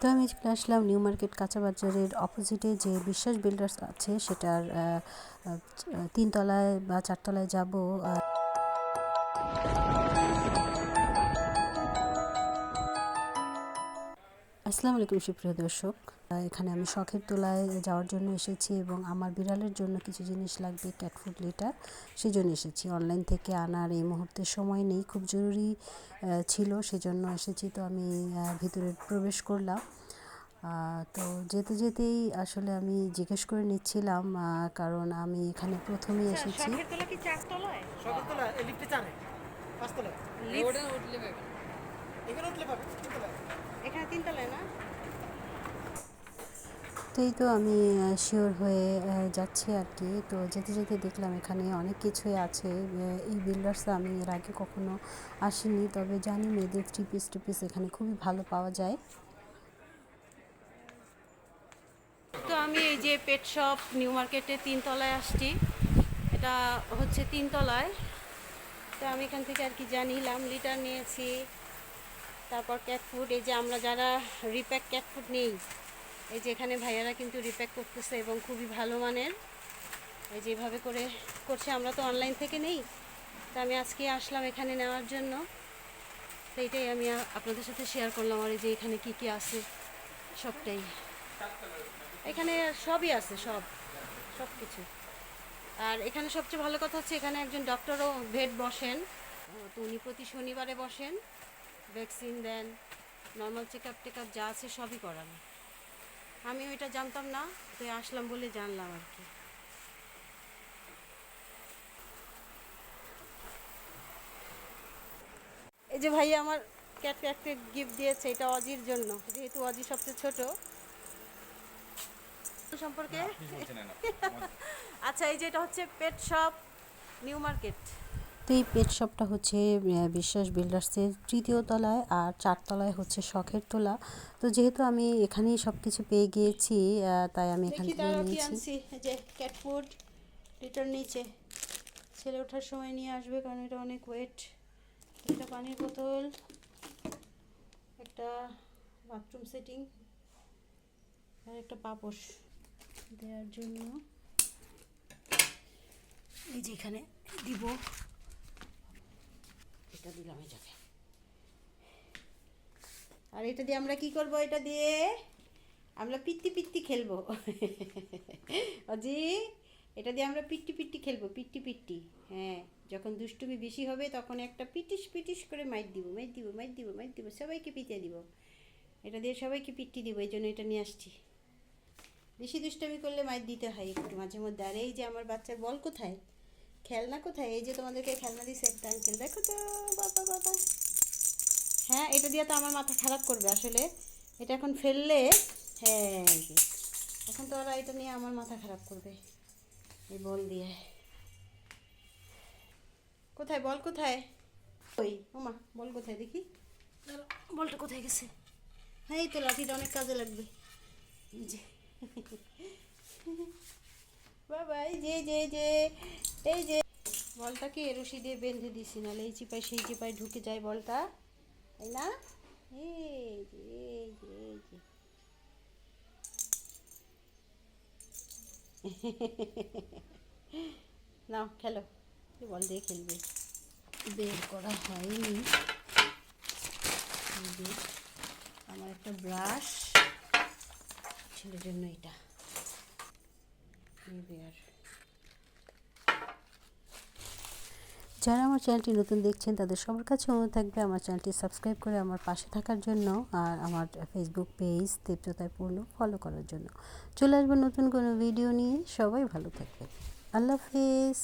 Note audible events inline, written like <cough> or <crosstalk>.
তো আমি চলে আসলাম নিউ মার্কেট কাঁচা বাজারের অপোজিটে যে বিশ্বাস বিল্ডার্স আছে, সেটার তিনতলায় বা চারতলায় যাব আসসালামু আলাইকুম সুপ্রিয় দর্শক। এখানে আমি শখের তোলায় যাওয়ার জন্য এসেছি এবং আমার বিড়ালের জন্য কিছু জিনিস লাগবে ক্যাট ফুড লিটার সেই জন্য এসেছি। অনলাইন থেকে আনার এই মুহূর্তে সময় নেই খুব জরুরি ছিল সেজন্য এসেছি। তো আমি ভিতরে প্রবেশ করলাম। তো যেতে যেতেই আসলে আমি জিজ্ঞেস করে নিচ্ছিলাম কারণ আমি এখানে প্রথমেই এসেছি। পাঁচতলায় লিফট এখানে তিনতলায় না? তো এই তো আমি শিওর হয়ে যাচ্ছি আর কি। তো যেতে যেতে দেখলাম এখানে অনেক কিছুই আছে। এই বিল্ডার্স আমি এর আগে কখনো আসিনি তবে জানি মেয়েদের থ্রি পিস টু পিস এখানে খুবই ভালো পাওয়া যায়। তো আমি এই যে পেট শপ নিউ মার্কেটে তিনতলায় আসছি। এটা হচ্ছে তিনতলায়। তো আমি এখান থেকে আর কি জানিলাম লিটার নিয়েছি। তারপর ক্যাট ফুড এই যে আমরা যারা রিপ্যাক ক্যাট ফুড নেই, এই যে এখানে ভাইয়ারা কিন্তু রিপ্যাক করতেছে এবং খুবই ভালো মানের। এই যে এভাবে করে করছে, আমরা তো অনলাইন থেকে নেই। তো আমি আজকে আসলাম এখানে নেওয়ার জন্য। তো এটাই আমি আপনাদের সাথে শেয়ার করলাম আর এই যে এখানে কি কি আছে, সবটাই। এখানে সবই আছে, সব সব কিছু আর এখানে সবচেয়ে ভালো কথা হচ্ছে, এখানে একজন ডক্টরও ভেট বসেন। তো উনি প্রতি শনিবারে বসেন। ভ্যাকসিন দেন normal check up take up যা আছে সবই করান। আমি ওইটা জানতাম না তো আসলাম বলে জানলাম আর কি। এই যে ভাই আমার ক্যাটকে একটা গিফট দিয়েছে এটা অজির জন্য যেহেতু অজি সবচেয়ে ছোট। সম্পর্কে? <laughs> আচ্ছা এই যে এটা হচ্ছে পেট শপ নিউ মার্কেট তো এই পেট শপটা হচ্ছে বিশ্বাস বিল্ডার্সের তৃতীয় তলায় আর চারতলায় হচ্ছে শখের তোলা। তো যেহেতু আমি এখানেই সব কিছু পেয়ে গিয়েছি তাই আমি এখান থেকে নিয়েছি। যে ক্যাট ফুড লিটার নিচে। ছেলে ওঠার সময় নিয়ে আসবে কারণ এটা অনেক ওয়েট একটা পানির বোতল একটা বাথরুম সেটিং আর একটা পাপোশ দেওয়ার জন্য। এই যে এখানে দিব। এটা দিলাম জায়গায় আর এটা দিয়ে আমরা কি করব? এটা দিয়ে আমরা পিত্তি পিত্তি খেলব। অজি, এটা দিয়ে আমরা পিট্টি পিট্টি খেলব, পিট্টি পিট্টি। হ্যাঁ যখন দুষ্টুমি বেশি হবে, তখন একটা পিটিস পিটিস করে মাইট দিব মাইট দিব মাইট দিব মাইট দিব, সবাইকে পিটিয়ে দিব। এটা দিয়ে সবাইকে পিট্টি দিব, এই জন্য এটা নিয়ে আসছি। বেশি দুষ্টমি করলে মাইট দিতে হয় একটু মাঝে মধ্যে। আর এই যে আমার বাচ্চার বল কোথায়? খেলনা কোথায়? এই যে তোমাদেরকে খেলনা দিছে একটা আঙ্কেল দেখো তো বাবা বাবা। হ্যাঁ এটা দিয়ে তো আমার মাথা খারাপ করবে আসলে। এটা এখন ফেললে হ্যাঁ এখন তো ওরা এটা নিয়ে আমার মাথা খারাপ করবে এই বল দিয়ে। কোথায়? বল কোথায়? ওই ওমা বল কোথায় দেখি? বলটা কোথায় গেছে? হ্যাঁ এই তো লাঠিটা অনেক কাজে লাগবে। যে। বাবা এই যে যে যে। এই যে বলটাকে রশি দিয়ে বেঁধে দিছি, নাহলে এই চিপায় সেই চিপায় ঢুকে যায় বলটা। তাই না? এই <laughs> নাও, খেলো। বল দিয়ে খেলবে। বের করা হয়নি। আমার একটা ব্রাশ। ছেলের জন্য এটা। যারা আমার চ্যানেলটি নতুন দেখছেন, তাদের সবার কাছে অনুরোধ থাকবে আমার চ্যানেলটি সাবস্ক্রাইব করে আমার পাশে থাকার জন্য আর আমার ফেসবুক পেজ তীব্রতায় পূর্ণ ফলো করার জন্য। চলে আসব নতুন কোনো ভিডিও নিয়ে। সবাই ভালো থাকবে আল্লাহ হাফেজ।